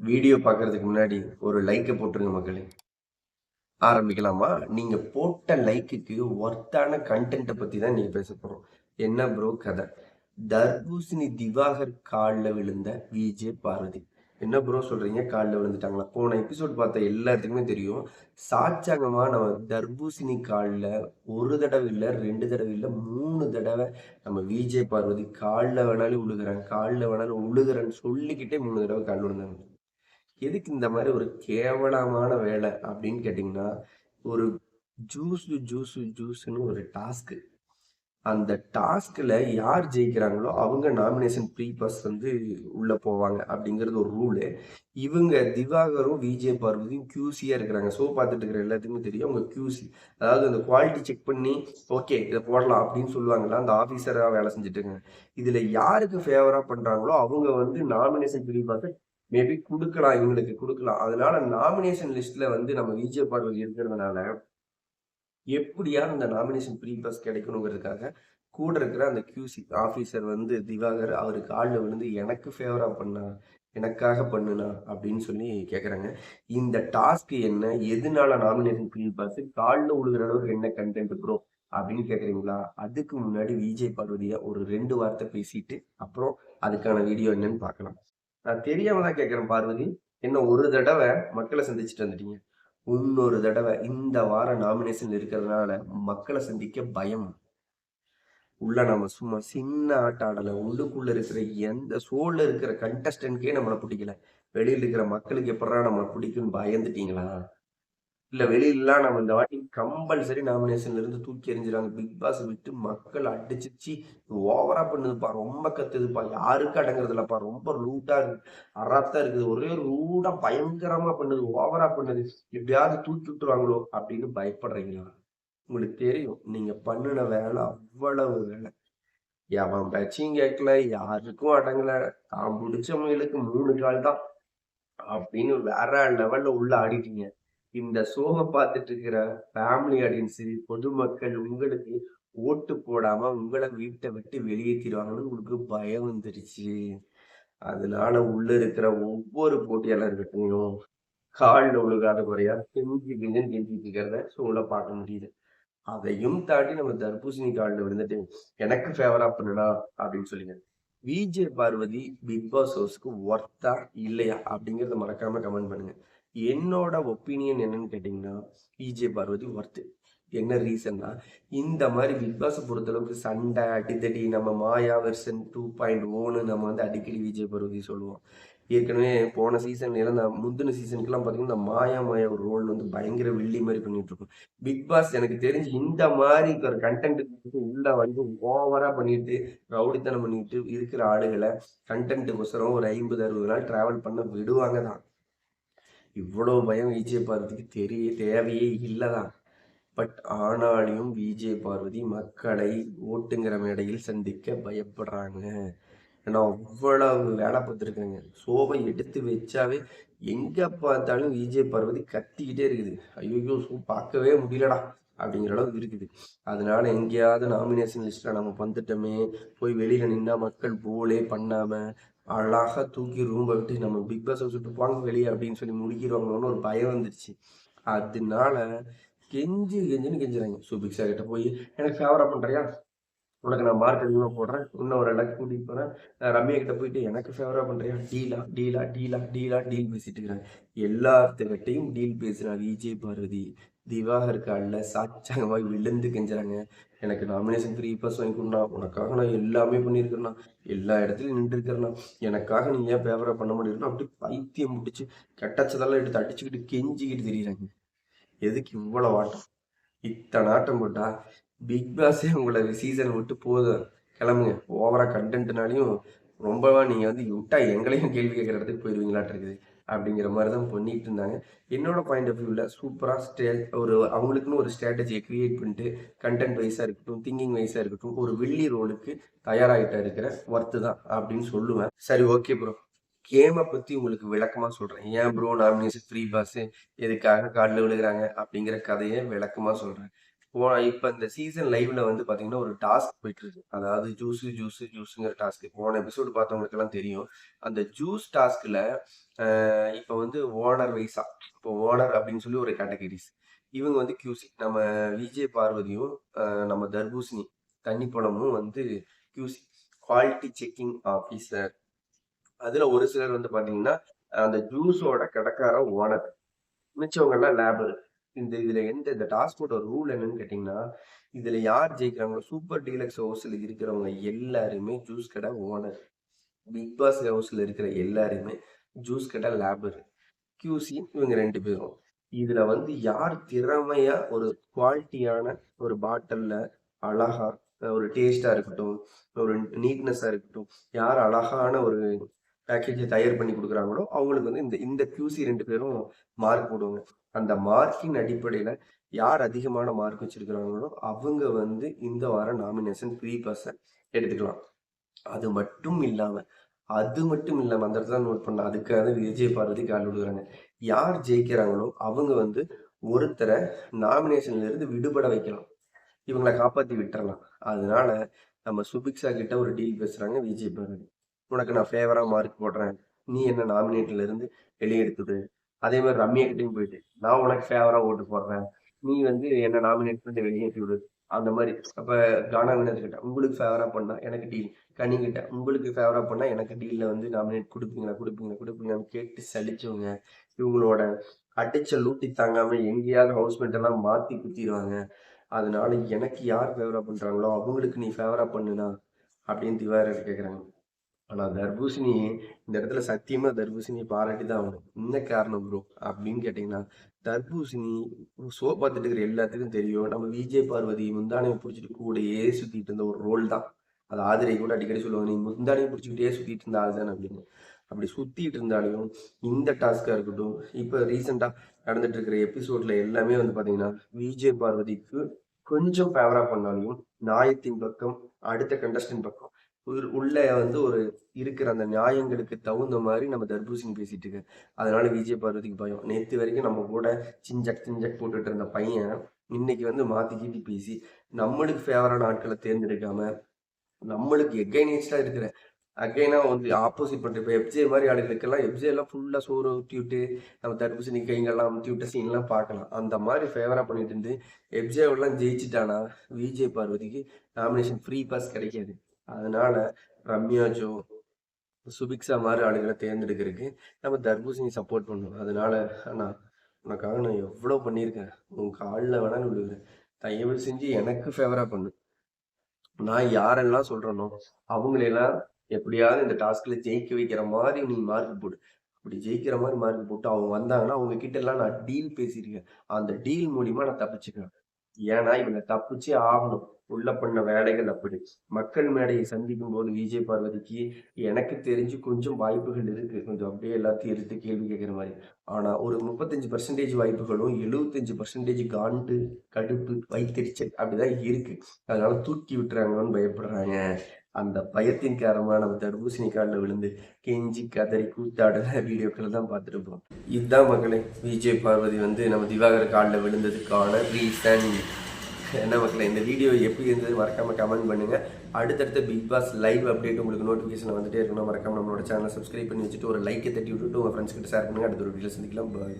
Video பார்க்கறதுக்கு முன்னாடி ஒரு லைக்கை போட்டுருங்க மக்களே. ஆரம்பிக்கலாமா? நீங்கள் போட்ட லைக்குக்கு ஒர்த்தான கண்டென்ட்டை பற்றி தான் நீங்கள் பேச போகிறோம் என்ன ப்ரோ கதை? தர்பூசணி திவாகர் காலில் விழுந்த விஜே பார்வதி. என்ன ப்ரோ சொல்கிறீங்க காலில் விழுந்துட்டாங்களா? போன எபிசோட் பார்த்த எல்லாத்துக்குமே தெரியும். சாட்சாங்கமாக நம்ம தர்பூசணி காலில் ஒரு தடவை இல்லை ரெண்டு தடவை இல்லை மூணு தடவை நம்ம விஜே பார்வதி காலில் வேணாலும் விழுகிறேன் காலில் வேணாலும் உழுகுறேன்னு சொல்லிக்கிட்டே மூணு தடவை கால் விழுந்தாங்க. எதுக்கு இந்த மாதிரி ஒரு கேவலமான வேலை அப்படின்னு கேட்டிங்கன்னா ஒரு ஜூஸு ஜூஸு ஜூஸுன்னு ஒரு டாஸ்க்கு அந்த டாஸ்கில் யார் ஜெயிக்கிறாங்களோ அவங்க நாமினேஷன் ப்ரீ பாஸ் வந்து உள்ளே போவாங்க அப்படிங்கிறது ஒரு ரூலு இவங்க திவாகரும் விஜய் பார்வதியும் கியூசியாக இருக்கிறாங்க. ஷோ பார்த்துட்டு இருக்கிற எல்லாத்துக்குமே தெரியும். அவங்க கியூசி அதாவது அந்த குவாலிட்டி செக் பண்ணி ஓகே இதை போடலாம் அப்படின்னு சொல்லுவாங்களா அந்த ஆஃபீஸராக வேலை செஞ்சுட்டு இருக்காங்க. இதில் யாருக்கு ஃபேவராக பண்ணுறாங்களோ அவங்க வந்து நாமினேஷன் ப்ரீ பாஸை மேபி கொடுக்கலாம் இவங்களுக்கு கொடுக்கலாம். அதனால நாமினேஷன் லிஸ்ட்ல வந்து நம்ம விஜய் பார்வதி இருக்கிறதுனால எப்படியா அந்த நாமினேஷன் ப்ரீ பாஸ் கிடைக்கணுங்கிறதுக்காக கூட இருக்கிற அந்த கியூசி ஆஃபீஸர் வந்து திவாகர் அவருக்கு காலில் விழுந்து எனக்கு ஃபேவராக பண்ணா எனக்காக பண்ணுனா அப்படின்னு சொல்லி கேட்குறாங்க இந்த டாஸ்க் என்ன? எதனால நாமினேஷன் ப்ரீ பாஸ் காலில் விழுகிற அளவுக்கு என்ன கண்டென்ட் ப்ரோ அப்படின்னு கேட்குறீங்களா அதுக்கு முன்னாடி விஜய் பார்வதியை ஒரு ரெண்டு வார்த்தை பேசிட்டு அப்புறம் அதுக்கான வீடியோ என்னன்னு பார்க்கலாம். நான் தெரியாம தான் கேட்குறேன் பார்வதி. என்ன ஒரு தடவை மக்களை சந்திச்சுட்டு வந்துட்டீங்க. இன்னொரு தடவை இந்த வாரம் நாமினேஷன் இருக்கிறதுனால மக்களை சந்திக்க பயம். உள்ள நம்ம சும்மா சின்ன ஆட்ட ஆடலை. உள்ளுக்குள்ள இருக்கிற எந்த சோல்ல இருக்கிற கண்டஸ்டன்ட்கே நம்மளை பிடிக்கல. வெளியில் இருக்கிற மக்களுக்கு எப்படா நம்மளை பிடிக்கும்னு பயந்துட்டீங்களா? இல்ல வெளியிலலாம் நம்ம இந்த வாட்டி கம்பல்சரி நாமினேஷன்ல இருந்து தூக்கி எறிஞ்சிடாங்க பிக் பாஸ் விட்டு மக்கள் அடிச்சிச்சு ஓவரா பண்ணுதுப்பா. ரொம்ப கத்துதுப்பா. யாருக்கு அடங்குறது இல்லப்பா ரொம்ப லூட்டா இருக்கு. அறாத்தா இருக்குது. ஒரே ரூடா பயங்கரமா பண்ணுது. ஓவரா பண்ணுது. எப்படியாவது தூக்கி விட்டுருவாங்களோ அப்படின்னு பயப்படுறீங்களா உங்களுக்கு தெரியும். நீங்க பண்ணின வேலை அவ்வளவு வேலை. எவன் பேச்சையும் கேட்கல. யாருக்கும் அடங்கல. தான் முடிச்சவங்களுக்கு மூணு கால் தான் அப்படின்னு வேற லெவல்ல உள்ள ஆடிட்டீங்க. இந்த சோக பார்த்துட்டு இருக்கிற ஃபேமிலி சரி பொதுமக்கள் உங்களுக்கு ஓட்டு போடாம உங்களை வீட்டை விட்டு வெளியேற்றிடுவாங்கன்னு உங்களுக்கு பயம் வந்துருச்சு. அதனால உள்ள இருக்கிற ஒவ்வொரு போட்டியாளர்கிட்டையும் காலில் ஒழுகாத குறையா கெஞ்சி கெஞ்சன் கெஞ்சிட்டு இருக்கிறத ஷோல பார்க்க முடியுது. அதையும் தாண்டி நம்ம தர்பூசணி காலில் விழுந்துட்டு எனக்கு ஃபேவரா பண்ணுடா அப்படின்னு சொல்லுங்க. விஜே பார்வதி பிக் பாஸ் ஹவுஸ்க்கு ஒர்த்தா இல்லையா அப்படிங்கறத மறக்காம கமெண்ட் பண்ணுங்க. என்னோட ஒப்பீனியன் என்னன்னு கேட்டிங்கன்னா பிஜே பார்வதி ஒர்த்து என்ன ரீசன்னா இந்த மாதிரி பிக் பாஸை பொறுத்தளவுக்கு சண்டை அடித்தடி நம்ம மாயா வெர்சன் டூ பாயிண்ட் ஓன்னு நம்ம வந்து அடிக்கடி விஜய் பருவதி சொல்லுவோம். ஏற்கனவே போன சீசன்ல இந்த முந்தின சீசனுக்குலாம் பார்த்தீங்கன்னா மாயா மாயா ஒரு ரோல் வந்து பயங்கர வில்லி மாதிரி பண்ணிட்டு இருக்கும். பிக் பாஸ் எனக்கு தெரிஞ்சு இந்த மாதிரி ஒரு கண்டென்ட் உள்ள வந்து ஓவரா பண்ணிட்டு ரவுடித்தனம் பண்ணிட்டு இருக்கிற ஆளுகளை கண்டென்ட்டுக்கோசரம் ஒரு ஐம்பது அறுபது நாள் டிராவல் பண்ண விடுவாங்க தான். இவ்வளோ பயம் விஜய் பார்வதிக்கு தெரிய தேவையே இல்லைதான். பட் ஆனாலும் விஜய் பார்வதி மக்களை ஓட்டுங்கிற மேடையில் சந்திக்க பயப்படுறாங்க. ஏன்னா அவ்வளவு வேலை பார்த்துருக்காங்க. சோபை எடுத்து வச்சாவே எங்கே பார்த்தாலும் விஜய் பார்வதி கத்திக்கிட்டே இருக்குது. ஐயோ சோ பார்க்கவே முடியலடா அப்படிங்கிற அளவுக்கு இருக்குது. அதனால எங்கேயாவது நாமினேஷன் லிஸ்ட்டில் நம்ம வந்துட்டோமே போய் வெளியில் நின்னா மக்கள் போலே பண்ணாமல் அழகாக தூக்கி ரூமை விட்டு நம்ம பிக் பாஸ் விட்டு போங்க வெளியே அப்படின்னு சொல்லி முடிக்கிறவங்களோன்னு ஒரு பயம் வந்துருச்சு. அதனால கெஞ்சி கெஞ்சின்னு கெஞ்சுறாங்க. சுபிக்ஷா கிட்ட போய் எனக்கு ஃபேவரா பண்ணுறியா உனக்கு நான் மார்க் அதிகமாக போடுறேன். இன்னும் ஒரு இடத்துக்கு கூட்டிகிட்டு போகிறேன் ரம்யா கிட்ட போயிட்டு எனக்கு ஃபேவராக பண்ணுறியா டீலா டீலா டீலா டீலா டீல் பேசிட்டு இருக்கிறாங்க. எல்லாத்துக்கிட்டையும் டீல் பேசுகிறான் விஜய் பார்வதி. திவாகர் காலில் சாச்சாங்கமாக விழுந்து கெஞ்சுறாங்க. எனக்கு நாமினேஷன் த்ரீ பாஸ் வாங்கி கொடுண்ணா உனக்காக நான் எல்லாமே பண்ணியிருக்கிறேன்னா எல்லா இடத்துலையும் நின்றுருக்கிறேண்ணா. எனக்காக நீ ஏன் ஃபேவராக பண்ண முடியும்னா அப்படி பைத்தியம் முடிச்சு கட்டச்சதெல்லாம் எடுத்து அடிச்சுக்கிட்டு கெஞ்சிக்கிட்டு தெரியுறாங்க. எதுக்கு இவ்வளோ ஆட்டம்? இத்தனை ஆட்டம் போட்டா பிக் பாஸே உங்களை சீசன் விட்டு போதும். கிளம்புங்க. ஓவராக கண்டென்ட்னாலையும் ரொம்பவா நீங்கள் வந்து விட்டா எங்களையும் கேள்வி கேட்குற இடத்துக்கு போயிடுவீங்களாட்டு இருக்குது. அப்படிங்கிற மாதிரி தான் பண்ணிட்டு இருந்தாங்க. என்னோட பாயிண்ட் ஆஃப் வியூவில் சூப்பராக ஸ்டே ஒரு அவங்களுக்குன்னு ஒரு ஸ்ட்ராட்டஜியை க்ரியேட் பண்ணிட்டு கண்டென்ட் வைஸாக இருக்கட்டும் திங்கிங் வைஸாக இருக்கட்டும் ஒரு வெள்ளி ரோலுக்கு தயாராகிட்ட இருக்கிற ஒர்த்து தான் அப்படின்னு சொல்லுவேன். சரி ஓகே ப்ரோ கேமை பற்றி உங்களுக்கு விளக்கமாக சொல்கிறேன் ஏன் ப்ரோ நாமினேஷன் ஃப்ரீ பாஸு எதுக்காக காலில் விழுகிறாங்க அப்படிங்கிற கதையை விளக்கமாக சொல்கிறேன் இப்போ இந்த சீசன் லைவ்ல வந்து பாத்தீங்கன்னா ஒரு டாஸ்க் போயிட்டு இருக்கு அதாவது ஜூஸ் ஜூஸ் ஜூஸுங்கிற டாஸ்க் போன எபிசோடு பார்த்தவங்களுக்கு எல்லாம் தெரியும். அந்த ஜூஸ் டாஸ்க்ல இப்போ வந்து ஓனர் வைஸா இப்போ ஓனர் அப்படின்னு சொல்லி ஒரு கேட்டகரிஸ் இவங்க வந்து கியூசி நம்ம விஜய் பார்வதியும் நம்ம தர்பூசணி தண்ணி படமும் வந்து கியூசி குவாலிட்டி செக்கிங் ஆஃபீஸர் அதுல ஒரு சிலர் வந்து பாத்தீங்கன்னா அந்த ஜூஸோட கடைக்கார ஓனர். மிச்சவங்க எல்லாம் லேபர் இந்த இதுல எந்த இந்த டாஸ்கோட ரூல் என்னன்னு கேட்டீங்கன்னா இதுல யார் ஜெயிக்கிறாங்களோ சூப்பர் டீலக்ஸ் ஹவுஸ்ல இருக்கிறவங்க எல்லாருமே ஜூஸ் கடை ஓனர் பிக் பாஸ் ஹவுஸ்ல இருக்கிற எல்லாருமே ஜூஸ் கடை லேபர் கியூசி இவங்க ரெண்டு பேரும். இதுல வந்து யார் திறமையா ஒரு குவாலிட்டியான ஒரு பாட்டில்ல அழகா ஒரு டேஸ்டா இருக்கட்டும் ஒரு நீட்னஸா இருக்கட்டும் யார் அழகான ஒரு பேக்கேஜை தயார் பண்ணி கொடுக்குறாங்களோ அவங்களுக்கு வந்து இந்த இந்த கியூசி ரெண்டு பேரும் மார்க் போடுவாங்க. அந்த மார்க்கின் அடிப்படையில் யார் அதிகமான மார்க் வச்சிருக்கிறாங்களோ அவங்க வந்து இந்த வாரம் நாமினேஷன் ப்ரீ பர்சன் எடுத்துக்கலாம். அது மட்டும் இல்லாமல் அது மட்டும் இல்லாமல் அந்த இடத்துல நோட் பண்ண அதுக்காக விஜய் பார்வதி கால் விடுகிறாங்க யார் ஜெயிக்கிறாங்களோ அவங்க வந்து ஒருத்தரை நாமினேஷன்ல இருந்து விடுபட வைக்கலாம். இவங்களை காப்பாற்றி விட்டுறலாம். அதனால நம்ம சுபிக்ஷா கிட்ட ஒரு டீல் பேசுறாங்க விஜய் பாரதி உனக்கு நான் ஃபேவரா மார்க் போடுறேன். நீ என்ன நாமினேட்ல இருந்து வெளியெடுத்துடு அதே மாதிரி ரம்யா கிட்டையும் போயிட்டு நான் உனக்கு ஃபேவரா ஓட்டு போடுறேன். நீ வந்து என்ன நாமினேட் பண்ணி வெளியேற்றி விடு. அந்த மாதிரி. அப்ப கானா வினர்கிட்ட உங்களுக்கு ஃபேவரா பண்ணா எனக்கு டீல் கனி கிட்ட உங்களுக்கு ஃபேவரா பண்ணா எனக்கு டீல்ல வந்து நாமினேட் கொடுப்பீங்களா கொடுப்பீங்களா கொடுப்பீங்களான்னு கேட்டு சலிச்சவங்க. இவங்களோட அடிச்ச லூட்டி தாங்காம எங்கேயாவது ஹவுஸ்மேட் எல்லாம் மாத்தி குத்திடுவாங்க அதனால எனக்கு யார் ஃபேவரா பண்றாங்களோ அவங்களுக்கு நீ ஃபேவரா பண்ணுனா? அப்படின்னு திவாரி கேட்குறாங்க ஆனால் தர்பூசணி இந்த இடத்துல சத்தியமாக தர்பூசணியை பாராட்டி தான் ஆகணும். என்ன காரணம் ப்ரோ அப்படின்னு கேட்டிங்கன்னா தர்பூசணி ஷோ பார்த்துட்டு இருக்கிற எல்லாத்துக்கும் தெரியும். நம்ம விஜய் பார்வதி முந்தானையை பிடிச்சிட்டு கூடயே சுற்றிட்டு இருந்த ஒரு ரோல் தான். அது ஆதிரை கூட அடிக்கடி சொல்லுவாங்க நீ முந்தானையை பிடிச்சிக்கிட்டே சுற்றிட்டு இருந்த ஆள் தானே அப்படின்னு. அப்படி சுற்றிட்டு இருந்தாலையும் இந்த டாஸ்க்காக இருக்கட்டும் இப்போ ரீசெண்டாக நடந்துட்டு இருக்கிற எபிசோட்ல எல்லாமே வந்து பார்த்தீங்கன்னா விஜய் பார்வதிக்கு கொஞ்சம் ஃபேவரா பண்ணாலையும் நாயத்தின் பக்கம் அடுத்த கண்டஸ்டன்ட் பக்கம் உள்ள வந்து ஒரு இருக்கிற அந்த நியாயங்களுக்கு தகுந்த மாதிரி நம்ம தர்பூசணி பேசிட்டு இருக்கு. அதனால விஜய் பார்வதிக்கு பயம். நேற்று வரைக்கும் நம்ம கூட சிஞ்சக் சிஞ்சக் போட்டுட்டு இருந்த பையன் இன்னைக்கு வந்து மாத்தி கீட்டி பேசி நம்மளுக்கு ஃபேவரான ஆட்களை தேர்ந்தெடுக்காம நம்மளுக்கு எகைனிஸ்டா இருக்கிற அகைனா வந்து ஆப்போசிட் பண்ற இப்போ எஃப்ஜே மாதிரி ஆளுகளுக்கெல்லாம் எஃப்ஜே எல்லாம் ஃபுல்லாக சோறு ஊற்றி விட்டு நம்ம தர்பூசணி கைங்கெல்லாம் ஊற்றி விட்ட சீன்லாம் பார்க்கலாம். அந்த மாதிரி ஃபேவராக பண்ணிட்டு இருந்து எஃப்ஜேவெல்லாம் எல்லாம் ஜெயிச்சிட்டானா விஜய் பார்வதிக்கு நாமினேஷன் ஃப்ரீ பாஸ் கிடைக்காது. அதனால ரம்யா ஜோ சுபிக்ஷா மாதிரி ஆளுகளை தேர்ந்தெடுக்கிறதுக்கு நம்ம தர்பூசணி சப்போர்ட் பண்ணணும். அதனால அண்ணா உனக்காக நான் எவ்வளோ பண்ணியிருக்கேன்? உன் காலில் வேணாலும் விழுகிறேன். தயவு செஞ்சு எனக்கு ஃபேவரா பண்ணு. நான் யாரெல்லாம் சொல்றேனோ அவங்களெல்லாம் எப்படியாவது இந்த டாஸ்க்ல ஜெயிக்க வைக்கிற மாதிரி நீ மார்க் போடு. அப்படி ஜெயிக்கிற மாதிரி மார்க் போட்டு அவங்க வந்தாங்கன்னா அவங்க கிட்ட எல்லாம் நான் டீல் பேசியிருக்கேன். அந்த டீல் மூலியமா நான் தப்பிச்சுக்கிறேன். ஏன்னா இவங்க தப்பிச்சே ஆகணும். உள்ள பண்ண வேலைகள் அப்படி. மக்கள் மேடையை சந்திக்கும் போது விஜய் பார்வதிக்கு எனக்கு தெரிஞ்சு கொஞ்சம் வாய்ப்புகள் இருக்கு. கொஞ்சம் அப்படியே எல்லாத்தையும் எடுத்து கேள்வி கேட்குற மாதிரி. ஆனா ஒரு முப்பத்தஞ்சு பர்சன்டேஜ் வாய்ப்புகளும் எழுபத்தஞ்சு பர்சன்டேஜ் காண்டு கடுப்பு வைத்தறிச்சல் அப்படிதான் இருக்கு. அதனால தூக்கி விட்டுறாங்கன்னு பயப்படுறாங்க. அந்த பயத்தின் காரணமாக நம்ம தர்பூசணி காலில் விழுந்து கெஞ்சி கதறி கூத்தாடுற வீடியோக்களை தான் பார்த்துட்டு இருப்போம். இதுதான் மக்களே விஜய் பார்வதி வந்து நம்ம திவாகர் காலில் விழுந்ததுக்கான ரீசன். என்ன மக்களே இந்த வீடியோ எப்படி இருந்தது மறக்காமல் கமெண்ட் பண்ணுங்க. அடுத்தடுத்த பிக் பாஸ் லைவ் அப்டேட் உங்களுக்கு நோட்டிஃபிகேஷன் வந்துட்டே இருக்கணும் மறக்காமல் நம்மளோட சேனலை சப்ஸ்கிரைப் பண்ணி வச்சுட்டு ஒரு லைக்கை தட்டி விட்டுட்டு உங்கள் ஃப்ரெண்ட்ஸ் கிட்ட ஷேர் பண்ணுங்கள் அடுத்த ஒரு வீடியோ சந்திக்கலாம். Bye.